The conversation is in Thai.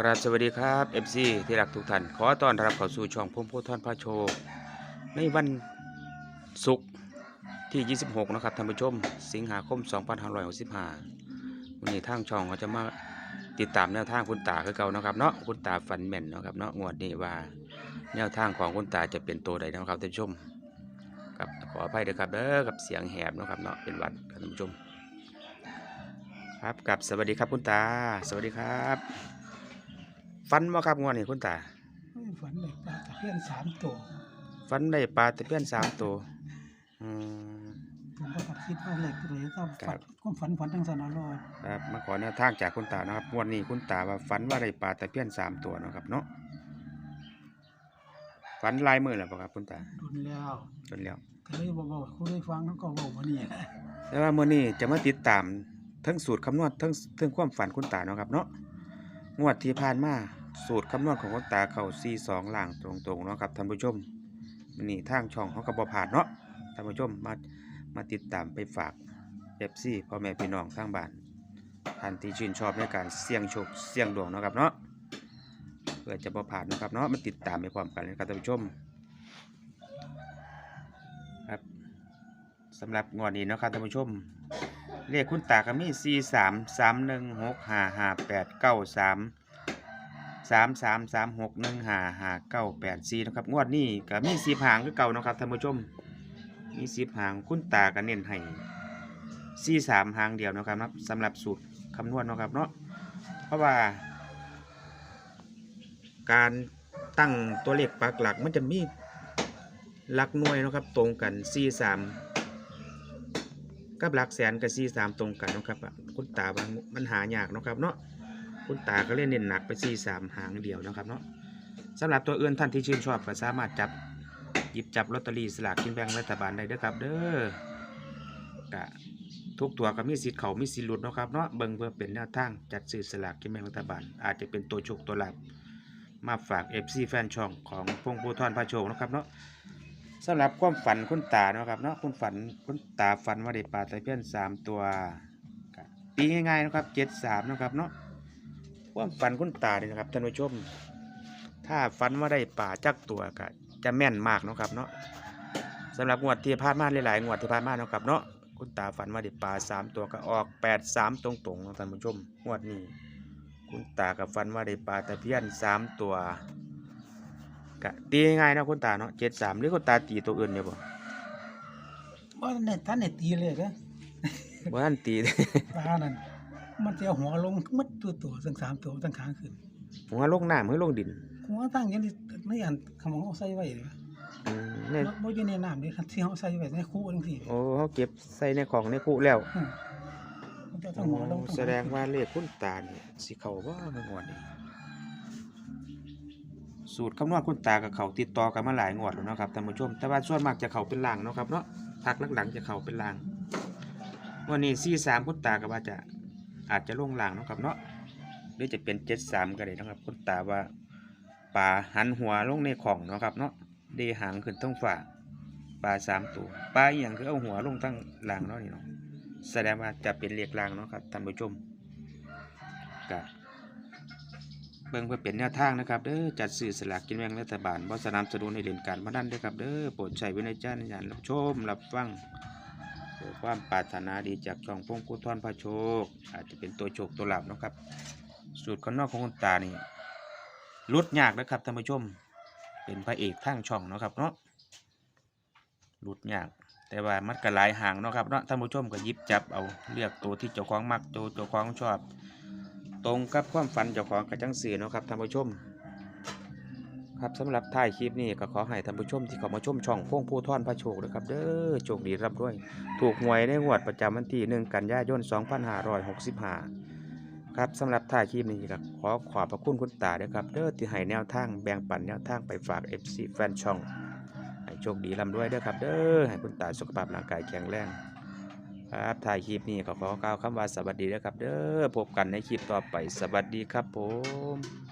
กราบสวัสดีครับ FC ที่รักทุกท่าน ขอต้อนรับเข้าสู่ช่องพุ่มโพธิ์ทอนพระโชในวันศุกร์ที่ 26 นะครับท่านผู้ชม สิงหาคม 2565วันนี้ทางช่องเขาจะมาติดตามแนวทางคุณตาคือเก่านะครับเนาะคุณตาฝันแม่นนะครับเนาะงวดนี้ว่าแนวทางของคุณตาจะเป็นตัวใดนะครับท่านผู้ชมครับขออภัยด้วยครับเด้อกับเสียงแหบนะครับเนาะเป็นวัดท่านผู้ชม ครับกับสวัสดีครับคุณตา สวัสดีครับ ฟันบ่ครับงวดนี้คุณตาเฮ้ยฝันเลยปลาตะเพียนสามตัวฟันได้ปลาตะเพียนสามตัวอืมผมก็คิดว่าเล็กเลยก็ครัฝับนความฝันฝันทั้งสนารอดครับมาขอแนวทางจากคุณตานะครับงวดนี้คุณตาว่าฝันว่าได้ปลาตะเพียนสามตัวเนาะครับเนาะฝันหลายมือแล้วบ่ครับคุณตาดุนแล้วจนแล้วก็เลยบอกว่าคุณได้ฟังเขาก็บอกว่านี่แหละแต่ว่ามื้อนี้จะมาติดตามทั้งสูตรคำนวณทั้งทั้งความฝันคุณตาเนาะครับเนาะงวดที่ผ่านมา สูตรคำนวณของคุณตาเข้า42ล่างตรงๆเนาะครับท่านผู้ชมนี้ทางช่องเขาก็บ่ผ่านเนาะท่านผู้ชมมามาติดตามไปฝาก FC พ่อแม่พี่น้องทางบ้านท่านที่ชื่นชอบในการเสี่ยงโชคเสี่ยงดวงเนาะครับเนาะเพื่อจะบ่ผ่านนะครับเนาะมาติดตามไปพร้อมกันเลยครับท่านผู้ชมครับสำหรับงวดนี้เนาะครับท่านผู้ชมเลขคุณตาก็มี 4 3 3 1 6 5 5 8 9 3 3 3 3 6 1 5 5 9 8 4นะครับ งวดนี้ก็มี10หางคือเก่านะครับท่านผู้ชม มี10หางคุณตาก็เน้นให้4 3หางเดียวนะครับนะสำหรับสูตรคำนวณนะครับเนาะเพราะว่า การตั้งตัวเลขปักหลักมันจะมีหลักหน่วยนะครับตรงกัน4 3กับหลักแสนกับซีสามตรงกันนะครับคุณตาบางมันหายากนะครับเนาะ คุณตาก็เล่นเน้นหนักไปซีสามหางเดียวนะครับเนาะสำหรับตัวอื่นท่านที่ชื่นชอบก็สามารถจับหยิบจับลอตเตอรี่สลากกินแบ่งรัฐบาลได้เด้อครับ เด้อกะทุกตัวก็มีสิทธิ์เขามีสิทธิ์หลุดนะครับเนาะเบิ่งเพื่อเป็นแนวทางจัดซื้อสลากกินแบ่งรัฐบาล อาจจะเป็นตัวโชคตัวหลับมาฝาก FC แฟนช่องของพงปูทอนพระโชคนะครับเนาะสำหรับความฝันคุณตาเนาะครับเนาะคุณฝันคุณตาฝันว่าได้ปลาตะเพียนสามตัวตีง่ายๆนะครับเจ็ดสามนะครับเนาะ ความฝันคุณตาเนี่ยนะครับท่านผู้ชม ถ้าฝันว่าได้ปลาจักตัวก็จะแม่นมากเนาะครับเนาะสำหรับงวดที่ผ่านมาหลายๆงวดที่ผ่านมาเนาะครับเนาะคุณตาฝันว่าได้ปลาสามตัวก็ออกแปดสามตรงๆเนาะท่านผู้ชมงวดนี้ คุณตากับฝันว่าได้ปลาตะเพียนสามตัวกะตีง่ายๆเนาะคุณตาเนาะเจ็ดสามหรือคุณตาตีตัวอื่นเนี่ยบ่ว่าในท่านในตีเลยนะว่าท่านตีปลานั่น มันจะเอาหัวลงมัดตัวตัวทั้งสามตัวทั้งขางขึ้น หัวลงน้ำหรือลงดินหัวตั้งอยังนี้ในอันคำของเขาใส่ไว้เลยอืมเนี่ยบ่อยู่ในน้ำเลยที่เขาใส่ไว้ในคู่จังซี่โอ้เขาเก็บใส่ในของในคุแล้วอืมมันจะโอ้ทั้งหัวลงทั้แสดงว่าเลขคุณตาเนี่ยสิเขาว่าเมื่อก่อนนี่สูตรคำนวณคุณตากับเขาติดต่อกันมาหลายงวดแล้วเนาะครับท่านผู้ชม แต่ว่าส่วนมากจะเขาเป็นล่างเนาะครับเนาะพักหลังๆจะเขาเป็นล่าง วันนี้สี่สามคุณตาก็ว่าจะ อาจจะลงล่างนะครับเนาะหรือจะเป็นเจ็ดสามก็ได้นะครับคุณตาว่าปลาหันหัวลงในของนะครับเนาะเดหางขึ้นต้องฝ่าปลาสามตัวปลาอย่างคือเอาหัวลงตั้งล่างเนาะนี่เนาะแสดงว่าจะเป็นเรียกล่างเนาะครับท่านผู้ชมกะเบิ่งเพื่อเป็นแนวทางนะครับเด้อจัดซื้อสลากกินแบ่งรัฐบาลบ่สนับสนุนให้เล่นการพนันด้อครับเด้อโปรดใช้วินัยจารณญาณรับชมรับฟัง เพื่อความปรารถนาดีจากช่องพงกุทอนพระโชค อาจจะเป็นตัวโชคตัวหลับนะครับ สูตรข้างนอกของคุณตานี่ลุดยากนะครับท่านผู้ชม เป็นพระเอกทั้งช่องนะครับเนาะลุดยาก แต่ว่ามันก็หลายหางนะครับเนาะท่านผู้ชมก็ยิบจับเอาเลือกตัวที่เจ้าของมักตัวเจ้าของชอบ ตรงกับความฝันเจ้าของกระจังสือนะครับท่านผู้ชม ครับสำหรับท้ายคลิปนี้ก็ขอให้ท่านผู้ชมที่เข้ามาชมช่องพงผู้ท่อนพระโชคนะครับเด้อโชคดีรับด้วย ถูกหวยในงวดประจำวันที่1กันยายน 2565 ครับสำหรับท้ายคลิปนี้ก็ขอขอบพระคุณคุณตาด้วยครับเด้อที่ให้แนวทางแบ่งปันแนวทางไปฝาก FC แฟนช่องให้โชคดีร่ำรวยเด้อครับเด้อให้คุณตาสุขภาพร่างกายแข็งแรงครับท้ายคลิปนี้ก็ขอกล่าวคำว่าสวัสดีนะครับ เด้อพบกันในคลิปต่อไปสวัสดีครับผม